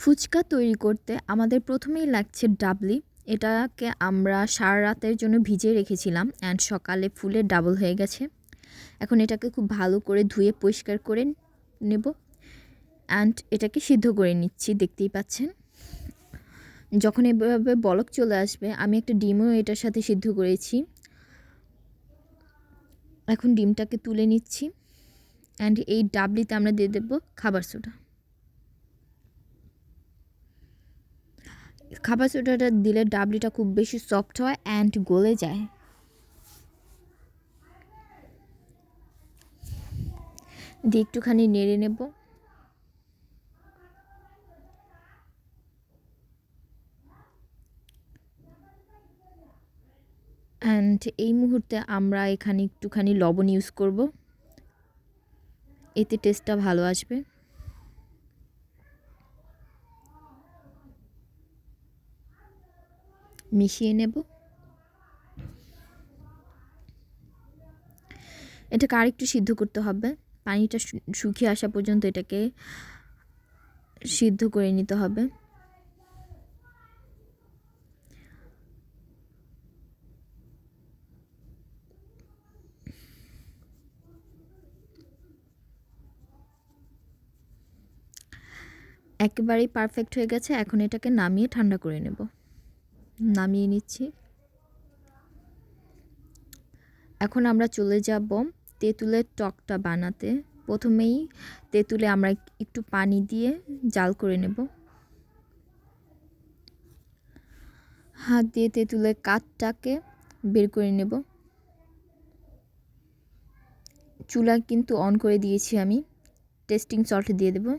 ফুচকা তৈরি করতে আমাদের প্রথমেই লাগছে ডাবলি। এটাকে আমরা সারা রাতের জন্য ভিজিয়ে রেখেছিলাম অ্যান্ড সকালে ফুলে ডাবল হয়ে গেছে। এখন এটাকে খুব ভালো করে ধুয়ে পরিষ্কার করে নেব অ্যান্ড এটাকে সিদ্ধ করে নিচ্ছি, দেখতেই পাচ্ছেন। যখন এভাবে বলক চলে আসবে, আমি একটা ডিমও এটার সাথে সিদ্ধ করেছি। এখন ডিমটাকে তুলে নিচ্ছি অ্যান্ড এই ডাবলিতে আমরা দিয়ে দেবো খাবার সোডা। খাবার সোডাটা দিলে ডাবলিটা খুব বেশি সফট হয় অ্যান্ড গলে যায়। দিয়ে একটুখানি নেড়ে নেব। অ্যান্ড এই মুহূর্তে আমরা এখানে একটুখানি লবণ ইউজ করব। এতে টেস্টটা ভালো আসবে। মিশিয়ে নেব। এটাকে আরেকটু সিদ্ধ করতে হবে। পানিটা শুকিয়ে আসা পর্যন্ত এটাকে সিদ্ধ করে নিতে হবে। একেবারেই পারফেক্ট হয়ে গেছে। এখন এটাকে নামিয়ে ঠান্ডা করে নেব। নামিয়ে নিচ্ছি। এখন আমরা চলে যাব তেঁতুলের টকটা বানাতে। প্রথমেই তেঁতুলে আমরা একটু পানি দিয়ে জাল করে নেব। হাত দিয়ে তেঁতুলের কাঠটাকে বের করে নেব। চুলা কিন্তু অন করে দিয়েছি আমি। টেস্টিং সল্ট দিয়ে দেবো।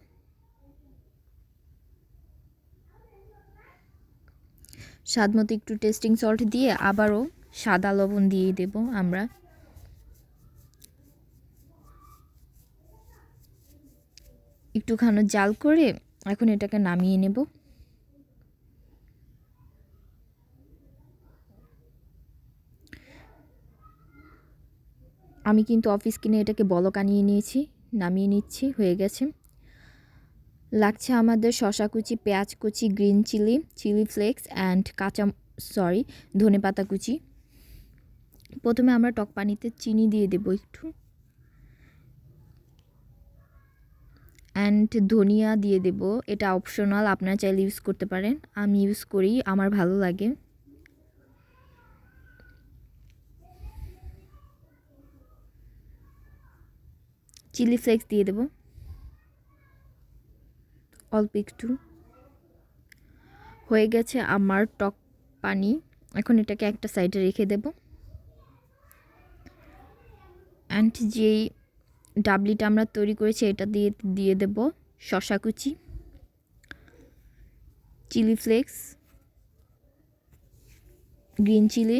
স্বাদ মতো একটু টেস্টিং সল্ট দিয়ে আবারও সাদা লবণ দিয়ে দেব আমরা। একটুখানো জাল করে এখন এটাকে নামিয়ে নেব। আমি কিন্তু অফিস কিনে এটাকে বলক আনিয়ে নিয়েছি, নামিয়ে নিচ্ছি, হয়ে গেছে। লাগছে আমাদের শশা কুচি পেঁয়াজ কুচি green chilli chilli flakes and কাঁচা সরি ধনে পাতা কুচি। প্রথমে আমরা টক পানিতে চিনি দিয়ে দেব একটু। অ্যান্ড ধনিয়া দিয়ে দেব। এটা অপশনাল আপনারা চাইলে ইউজ করতে পারেন। আমি ইউজ করি, আমার ভালো লাগে। চিলি ফ্লেক্স দিয়ে দেবো। অল্প একটু। হয়ে গেছে আমার টক পানি। এখন এটাকে একটা সাইডে রেখে দেব। অ্যান্ড যেই ডাবলিটা আমরা তৈরি করেছি, এটা দিয়ে দিয়ে দেব শশা কুচি, চিলি ফ্লেক্স, গ্রিন চিলি,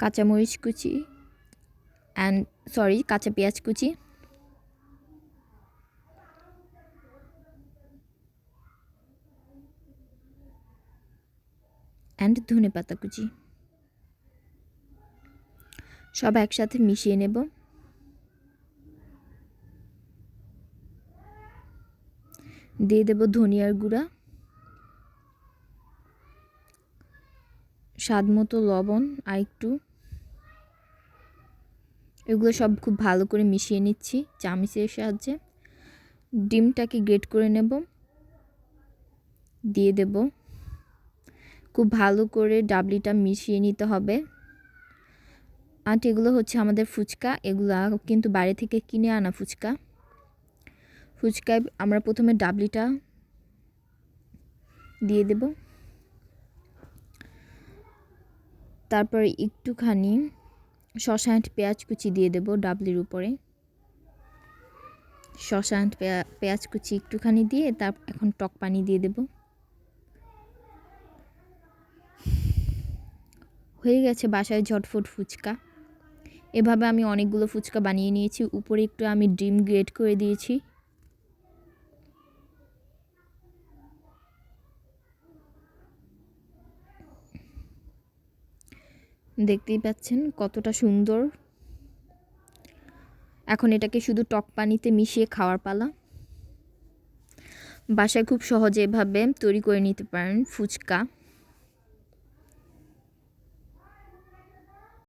কাঁচামরিচ কুচি অ্যান্ড সরি কাঁচা পেঁয়াজ কুচি। অ্যান্ড ধনে পাতা কুচি। সব একসাথে মিশিয়ে নেব। দিয়ে দেব ধনিয়ার গুঁড়া। স্বাদ মতো লবণ আর একটু। এগুলো সব খুব ভালো করে মিশিয়ে নিচ্ছি চামিচের সাহায্যে। ডিমটাকে গ্রেট করে নেব। দিয়ে দেব। খুব ভালো করে ডাবলিটা মিশিয়ে নিতে হবে। আর এগুলো হচ্ছে আমাদের ফুচকা। এগুলো কিন্তু বাইরে থেকে কিনে আনা ফুচকা। ফুচকায় আমরা প্রথমে ডাবলিটা দিয়ে দেব। তারপর একটুখানি শশা অ্যান্ড পেঁয়াজ কুচি দিয়ে দেবো ডাবলির উপরে। শশা অ্যান্ড পেঁয়াজ কুচি একটুখানি দিয়ে তার এখন টক পানি দিয়ে দেব। হয়ে গেছে বাসায় ঝটফট ফুচকা। এভাবে আমি অনেকগুলো ফুচকা বানিয়ে নিয়েছি। উপরে একটু আমি ডিম গ্রেট করে দিয়েছি। দেখতেই পাচ্ছেন কতটা সুন্দর। এখন এটাকে শুধু টক পানিতে মিশিয়ে খাওয়ার পালা। বাসায় খুব সহজে এভাবে তৈরি করে নিতে পারেন ফুচকা।